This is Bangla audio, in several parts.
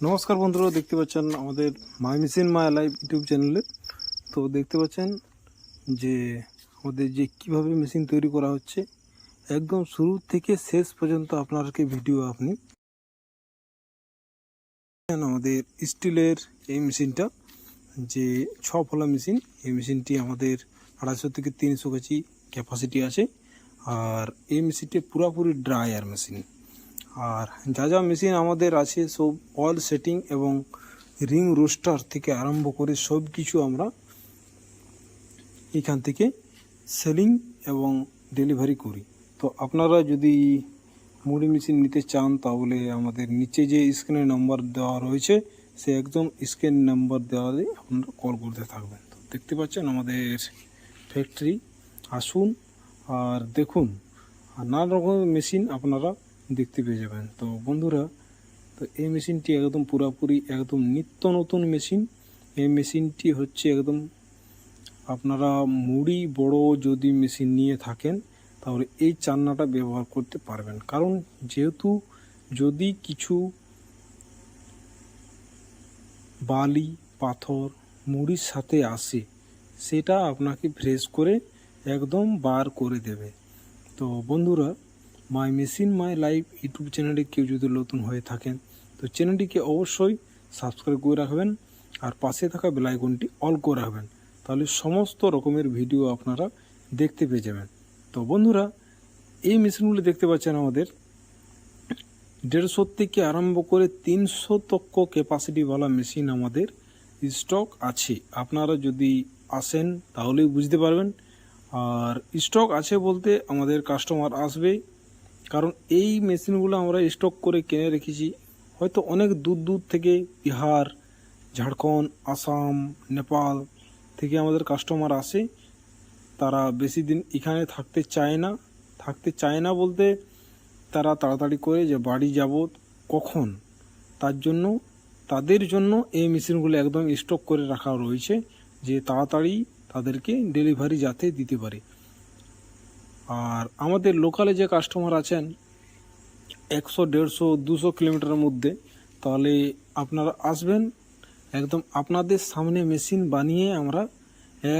নমস্কার বন্ধুরা, দেখতে পাচ্ছেন আমাদের my machine my live YouTube চ্যানেলে। তো দেখতে পাচ্ছেন যে আমাদের যে কীভাবে মেশিন তৈরি করা হচ্ছে, একদম শুরু থেকে শেষ পর্যন্ত আপনাকে ভিডিও আপনি আমাদের স্টিলের এই মেশিনটা, যে ছ ফলা মেশিন, এই মেশিনটি আমাদের আড়াইশো থেকে তিনশো কেজি ক্যাপাসিটি আছে। আর এই মেশিনটি পুরোপুরি ড্রায়ার মেশিন আর যা যা মেশিন আমাদের আছে, সব অয়েল সেটিং এবং রিং রোস্টার থেকে আরম্ভ করে সব কিছু আমরা এখান থেকে সেলিং এবং ডেলিভারি করি। তো আপনারা যদি মুড়ি মেশিন নিতে চান, তাহলে আমাদের নিচে যে স্ক্রিনে নাম্বার দেওয়া রয়েছে, সে একদম স্ক্রিন নাম্বার দেওয়া দিয়ে আপনারা কল করতে থাকবেন। তো দেখতে পাচ্ছেন আমাদের ফ্যাক্টরি আসুন আর দেখুন। নানা রকমের মেশিন আপনারা দেখতে পেয়ে যাবেন। তো বন্ধুরা, তো এই মেশিনটি একদম পুরোপুরি একদম নিত্য নতুন মেশিন। এই মেশিনটি হচ্ছে একদম আপনারা মুড়ি, বড় যদি মেশিন নিয়ে থাকেন, তাহলে এই চান্নাটা ব্যবহার করতে পারবেন। কারণ যেহেতু যদি কিছু বালি, পাথর, মুড়ির সাথে আসে, সেটা আপনাকে ফ্রেশ করে একদম বার করে দেবে। তো বন্ধুরা my machine my life YouTube চ্যানেলে কেউ যদি নতুন হয়ে থাকেন, তো চ্যানেলটিকে অবশ্যই সাবস্ক্রাইব করে রাখবেন আর পাশে থাকা বেলাইকনটি অল করে রাখবেন। তাহলে সমস্ত রকমের ভিডিও আপনারা দেখতে পেয়ে যাবেন। তো বন্ধুরা, এই মেশিনগুলি দেখতে পাচ্ছেন আমাদের। দেড়শো থেকে আরম্ভ করে তিনশো তক্ক ক্যাপাসিটিওয়ালা মেশিন আমাদের স্টক আছে। আপনারা যদি আসেন, তাহলেই বুঝতে পারবেন। আর স্টক আছে বলতে আমাদের কাস্টমার আসবে কারণ এই মেশিনগুলো আমরা স্টক করে কিনে রেখেছি। হয়তো অনেক দূর দূর থেকে বিহার, ঝাড়খণ্ড, আসাম, নেপাল থেকে আমাদের কাস্টমার আসে। তারা বেশি দিন এখানে থাকতে চায় না। থাকতে চায় না বলতে তারা তাড়াতাড়ি করে যে বাড়ি যাব কখন? তার জন্য, তাদের জন্য এই মেশিনগুলো একদম স্টক করে রাখা রয়েছে যে তাড়াতাড়ি তাদেরকে ডেলিভারি যাতে দিতে পারে। আর আমাদের লোকালে যে কাস্টমার আছেন, একশো, দেড়শো, দুশো কিলোমিটারের মধ্যে, তাহলে আপনারা আসবেন, একদম আপনাদের সামনে মেশিন বানিয়ে আমরা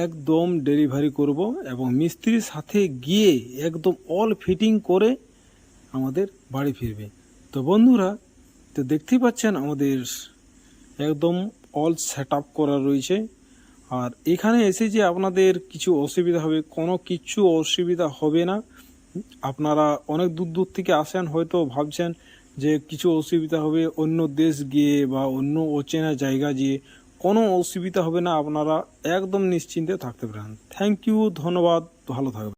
একদম ডেলিভারি করব এবং মিস্ত্রির সাথে গিয়ে একদম অল ফিটিং করে আমাদের বাড়ি ফিরবে। তো বন্ধুরা, তো দেখতেই পাচ্ছেন আমাদের একদম অল সেট আপ করা রয়েছে। আর এখানে এসে যে আপনাদের কিছু অসুবিধা হবে, কোনো কিছু অসুবিধা হবে না। আপনারা অনেক দূর দূর থেকে আসেন, হয়তো ভাবছেন যে কিছু অসুবিধা হবে অন্য দেশ গিয়ে বা অন্য অচেনা জায়গা গিয়ে। কোনো অসুবিধা হবে না, আপনারা একদম নিশ্চিন্তে থাকতে পারেন। থ্যাংক ইউ ধন্যবাদ, ভালো থাকবেন।